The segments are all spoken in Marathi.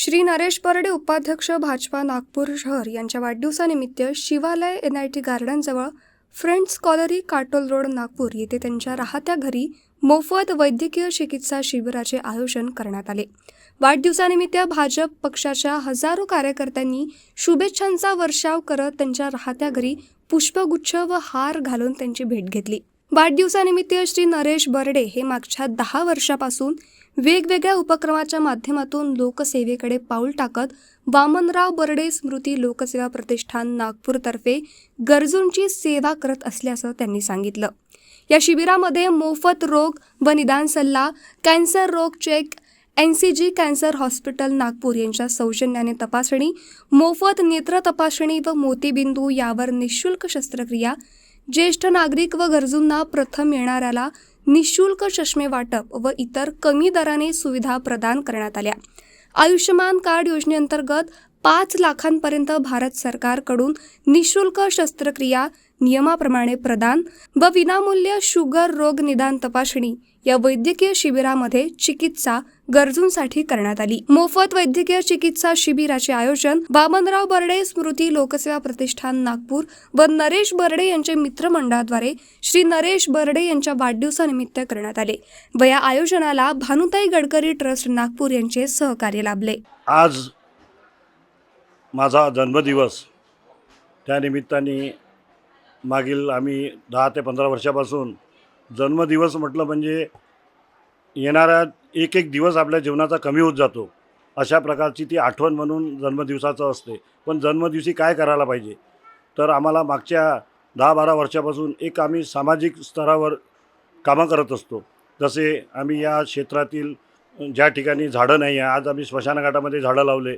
श्री नरेश बर्डे उपाध्यक्ष भाजपा नागपूर शहर यांच्या वाढदिवसानिमित्त Shivalaya N I T गार्डनजवळ friends colony Katol road Nagpur येथे त्यांच्या राहत्या घरी मोफत वैद्यकीय चिकित्सा शिबिराचे आयोजन करण्यात आले. वाढदिवसानिमित्त भाजप पक्षाच्या हजारो कार्यकर्त्यांनी शुभेच्छांचा वर्षाव करत त्यांच्या राहत्या घरी पुष्पगुच्छ व हार घालून त्यांची भेट घेतली. वाढदिवसानिमित्त श्री नरेश बर्डे हे मागच्या दहा वर्षापासून वेगवेगळ्या उपक्रमाच्या माध्यमातून लोकसेवेकडे पाऊल टाकत वामनराव बर्डे स्मृती लोकसेवा प्रतिष्ठान नागपूरतर्फे गरजूंची सेवा करत असल्याचं त्यांनी सांगितलं. या शिबिरामध्ये मोफत रोग व निदान सल्ला कॅन्सर रोग check N C G cancer hospital Nagpur यांच्या सौजन्याने तपासणी मोफत नेत्र तपासणी व मोतीबिंदू यावर निशुल्क शस्त्रक्रिया ज्येष्ठ नागरिक व गरजूंना प्रथम येणाऱ्याला निशुल्क चष्मे वाटप व इतर कमी दराने सुविधा प्रदान करण्यात आल्या. आयुष्यमान कार्ड योजनेअंतर्गत पाच लाखांपर्यंत भारत सरकारकडून निशुल्क शस्त्रक्रिया नियमाप्रमाणे प्रदान व विनामूल्य शुगर रोग निदान तपासणी या वैद्यकीय शिबिरामध्ये चिकित्सा गरजूंसाठी करण्यात आली. मोफत वैद्यकीय चिकित्सा शिबिराचे आयोजन बामनराव बर्डे स्मृती लोकसेवा प्रतिष्ठान नागपूर व नरेश बर्डे यांचे मित्रमंडळाद्वारे श्री नरेश बर्डे यांच्या वाढदिवसानिमित्त करण्यात आले व या आयोजनाला भानुताई गडकरी ट्रस्ट नागपूर यांचे सहकार्य लाभले. आज माझा जन्मदिवस. त्यानिमित्ताने मागील आम्ही दहा ते पंधरा वर्षापासून जन्मदिवस म्हटलं म्हणजे येणारा एक एक दिवस आपल्या जीवनाचा कमी होत जातो. अशा प्रकारची ती आठवण म्हणून जन्मदिवसाचं असते. पण जन्मदिवशी काय करायला पाहिजे? तर आम्हाला मागच्या दहा बारा वर्षापासून एक आम्ही सामाजिक स्तरावर कामं करत असतो. जसे आम्ही या क्षेत्रातील ज्या ठिकाणी झाडं नाही आहे आज आम्ही स्मशानघाटामध्ये झाडं लावले.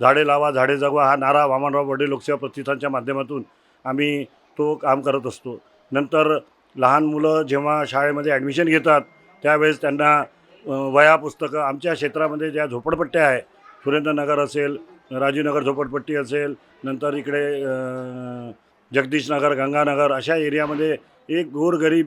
झाडे लावा झाडे जगवा हा नारा वामनराव बर्डे लोकसेवा प्रतिष्ठानच्या माध्यमातून आम्ही तो काम करत असतो. नंतर लहान मुलं जेव्हा शाळेमध्ये ॲडमिशन घेतात त्यावेळेस त्यांना वया वह्या पुस्तकं आमच्या क्षेत्रामध्ये ज्या झोपडपट्ट्या आहे सुरेंद्रनगर असेल राजीवनगर झोपडपट्टी असेल नंतर इकडे जगदीशनगर जगदीश नगर गंगानगर अशा एरियामध्ये एक गोरगरीब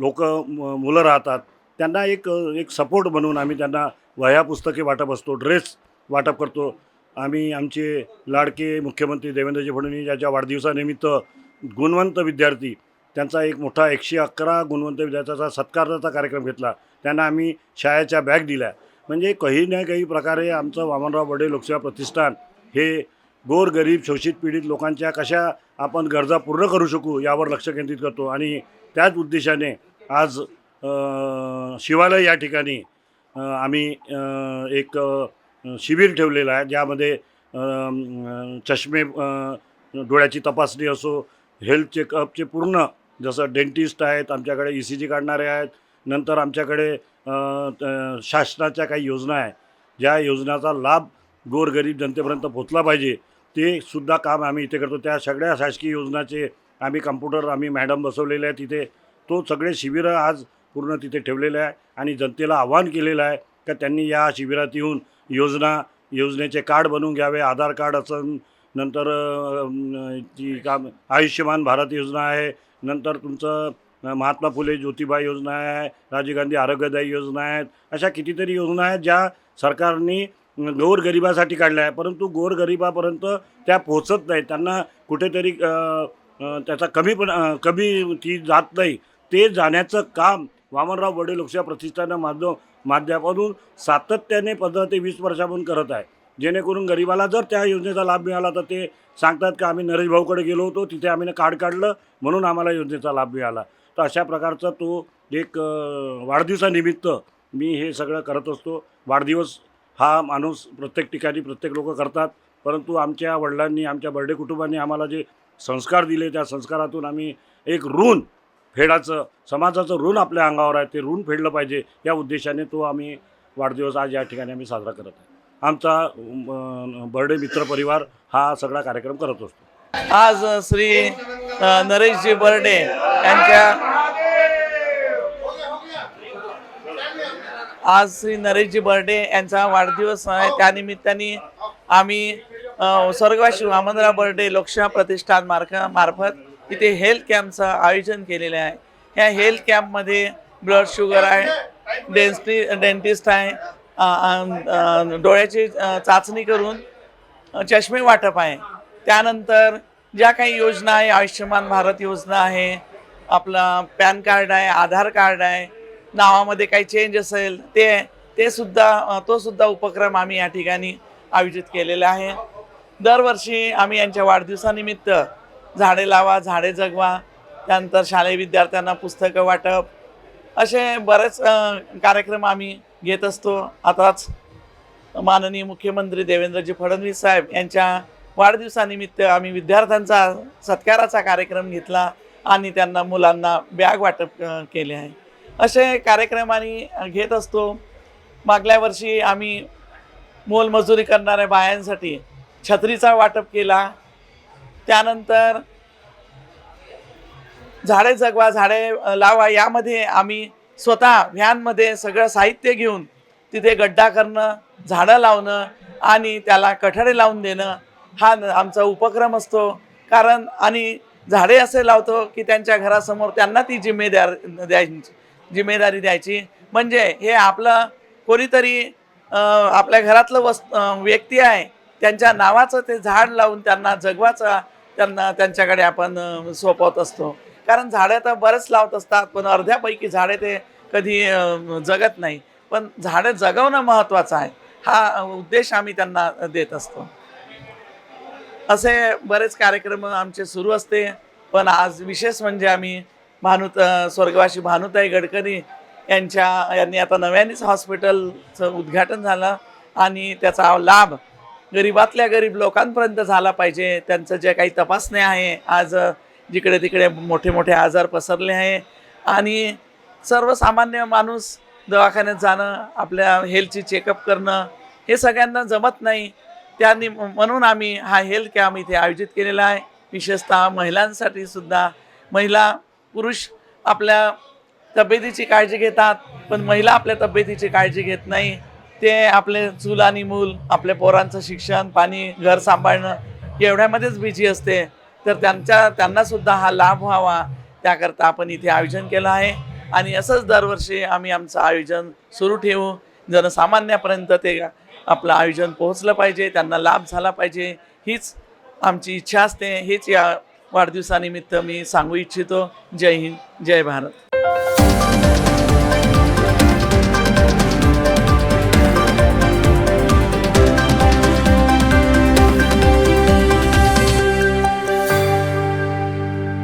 लोक मुलं राहतात. त्यांना एक एक सपोर्ट म्हणून आम्ही त्यांना वह्या पुस्तके वाटप असतो ड्रेस वाटप करतो. आम्ही आमचे लाडके मुख्यमंत्री देवेंद्रजी फडणवीस याच्या वाढदिवसानिमित्त गुणवंत विद्यार्थी त्यांचा एक मोठा एकशे अकरा गुणवंत विद्यार्थ्याचा सत्काराचा कार्यक्रम घेतला. त्यांना आम्ही शाळेच्या बॅग दिल्या. म्हणजे काही ना काही प्रकारे आमचं वामनराव बडे लोकसेवा प्रतिष्ठान हे गोरगरीब शोषित पीडित लोकांच्या कशा आपण गरजा पूर्ण करू शकू यावर लक्ष केंद्रित करतो. आणि त्याच उद्देशाने आज शिवालय या ठिकाणी आम्ही एक शिबिर ठेवलेलं आहे ज्यामध्ये चष्मे डोळ्याची तपासणी असो हेल्थ चेकअपचे पूर्ण जसं डेंटिस्ट आहेत आमच्याकडे ई सी जी काढणारे आहेत नंतर आमच्याकडे शासनाच्या काही योजना आहे ज्या योजनाचा लाभ गोरगरीब जनतेपर्यंत पोचला पाहिजे ते सुद्धा काम आम्ही इथे करतो. त्या सगळ्या शासकीय योजनाचे आम्ही कम्प्युटर आम्ही मॅडम बसवलेले आहे तिथे तो सगळे शिबिरं आज पूर्ण तिथे ठेवलेले आहे आणि जनतेला आव्हान केलेलं आहे का त्यांनी या शिबिरात येऊन योजना योजनेचे कार्ड बनवून घ्यावे आधार कार्ड असं नंतर ती काम आयुष्यमान भारत योजना आहे नंतर तुमचं महात्मा फुले ज्योतिबा योजना आहे राजीव गांधी आरोग्यदायी योजना आहेत अशा कितीतरी योजना आहेत ज्या सरकारने गोरगरिबासाठी काढल्या आहे परंतु गोरगरिबापर्यंत त्या पोचत नाही त्यांना कुठेतरी त्याचा कमी पण कमी ती जात नाही. ते जाण्याचं काम वामनराव बडे लोकशाही प्रतिष्ठानं माध्यम माध्यमातून सातत्याने पंधरा ते वीस वर्षापासून करत आहे. जेणेकरून गरिबाला जर त्या योजनेचा लाभ मिळाला तर ते सांगतात की आम्ही नरेश भाऊकडे गेलो होतो तिथे आम्ही कार्ड काढलं म्हणून आम्हाला योजनेचा लाभ मिळाला. तर अशा प्रकारचा तो एक वाढदिवसानिमित्त मी हे सगळं करत असतो. वाढदिवस हा माणूस प्रत्येक ठिकाणी प्रत्येक लोक करतात. परंतु आमच्या वडिलांनी आमच्या बर्डे कुटुंबांनी आम्हाला जे संस्कार दिले त्या संस्कारातून आम्ही एक ऋण फेडाचं समाजाचं ऋण आपल्या अंगावर आहे ते ऋण फेडलं पाहिजे या उद्देशाने तो आम्ही वाढदिवस आज या ठिकाणी आम्ही साजरा करत आहे. आमचा बर्डे मित्र परिवार हा सगळा कार्यक्रम करत असतो. आज श्री नरेशजी बर्डे यांच्या आज श्री नरेशजी बर्डे यांचा वाढदिवस आहे. त्यानिमित्ताने आम्ही स्वर्गवासी वामनराव बर्डे लोकशाह प्रतिष्ठान मार्ग मार्फत इथे हेल्थ कॅम्पचं आयोजन केलेलं आहे. ह्या हेल्थ कॅम्पमध्ये ब्लड शुगर आहे डेन्स्टी डेंटिस्ट आहे डोळ्याची चाचणी करून चष्मे वाटप आहे. त्यानंतर ज्या काही योजना आहे आयुष्यमान भारत योजना आहे आपला पॅन कार्ड आहे आधार कार्ड आहे नावामध्ये काही चेंज असेल ते ते सुद्धा तो सुद्धा उपक्रम आम्ही या ठिकाणी आयोजित केलेला आहे. दरवर्षी आम्ही यांच्या वाढदिवसानिमित्त झाडे लावा झाडे जगवा त्यानंतर शालेय विद्यार्थ्यांना पुस्तकं वाटप. असे बरेच कार्यक्रम आम्ही घेत असतो. आताच माननीय मुख्यमंत्री देवेंद्रजी फडणवीस साहेब यांच्या वाढदिवसानिमित्त आम्ही विद्यार्थ्यांचा सत्काराचा कार्यक्रम घेतला आणि त्यांना मुलांना बॅग वाटप केले आहे. असे कार्यक्रम आम्ही घेत असतो. मागल्या वर्षी आम्ही मोलमजुरी करणाऱ्या बायांसाठी छत्रीचा वाटप केला. त्यानंतर झाडे जगवा झाडे लावा यामध्ये आम्ही स्वतः व्हॅनमध्ये सगळं साहित्य घेऊन तिथे गड्डा करणं झाडं लावणं आणि त्याला कठडे लावून देणं हा न- आमचा उपक्रम असतो. कारण आणि झाडे असे लावतो की त्यांच्या घरासमोर त्यांना ती जिम्मेदार द्यायची जिम्मेदारी द्यायची. म्हणजे हे आपलं कोणीतरी आपल्या घरातलं वस् व्यक्ती आहे त्यांच्या नावाचं ते झाड लावून त्यांना जगवाचा त्यांना त्यांच्याकडे आपण सोपवत असतो. कारण झाडं तर बरंच लावत असतात पण अर्ध्यापैकी झाडे ते कधी जगत नाही. पण झाडं जगवणं महत्त्वाचं आहे. हा उद्देश आम्ही त्यांना देत असतो. असे बरेच कार्यक्रम आमचे सुरू असते. पण आज विशेष म्हणजे आम्ही भानुत स्वर्गवासी भानुताई गडकरी यांच्या यांनी आता नव्यानेच हॉस्पिटलचं उद्घाटन झालं आणि त्याचा लाभ गरीबातल्या गरीब लोकांपर्यंत झाला पाहिजे. त्यांचं जे काही तपासण्या आहे आज जिकडे तिकडे मोठे मोठे आजार पसरले आहे. आणि सर्वसामान्य माणूस दवाखान्यात जाणं आपल्या हेल्थची चेकअप करणं हे सगळ्यांना जमत नाही. त्यांनी म्हणून आम्ही हा हेल्थ कॅम्प इथे आयोजित केलेला आहे. विशेषतः महिलांसाठी सुद्धा. महिला पुरुष आपल्या तब्येतीची काळजी घेतात पण महिला आपल्या तब्येतीची काळजी घेत नाही. ते आपले चूल आणि मूल आपल्या पोरांचं शिक्षण पाणी घर सांभाळणं एवढ्यामध्येच बिझी असते. तर त्यांच्या त्यांनासुद्धा हा लाभ व्हावा. त्याकरता आपण इथे आयोजन केलं आहे. आणि असंच दरवर्षी आम्ही आमचं आयोजन सुरू ठेवू. जनसामान्यापर्यंत ते आपलं आयोजन पोहोचलं पाहिजे त्यांना लाभ झाला पाहिजे. हीच आमची इच्छा असते. हेच या वाढदिवसानिमित्त मी सांगू इच्छितो. जय हिंद जय भारत.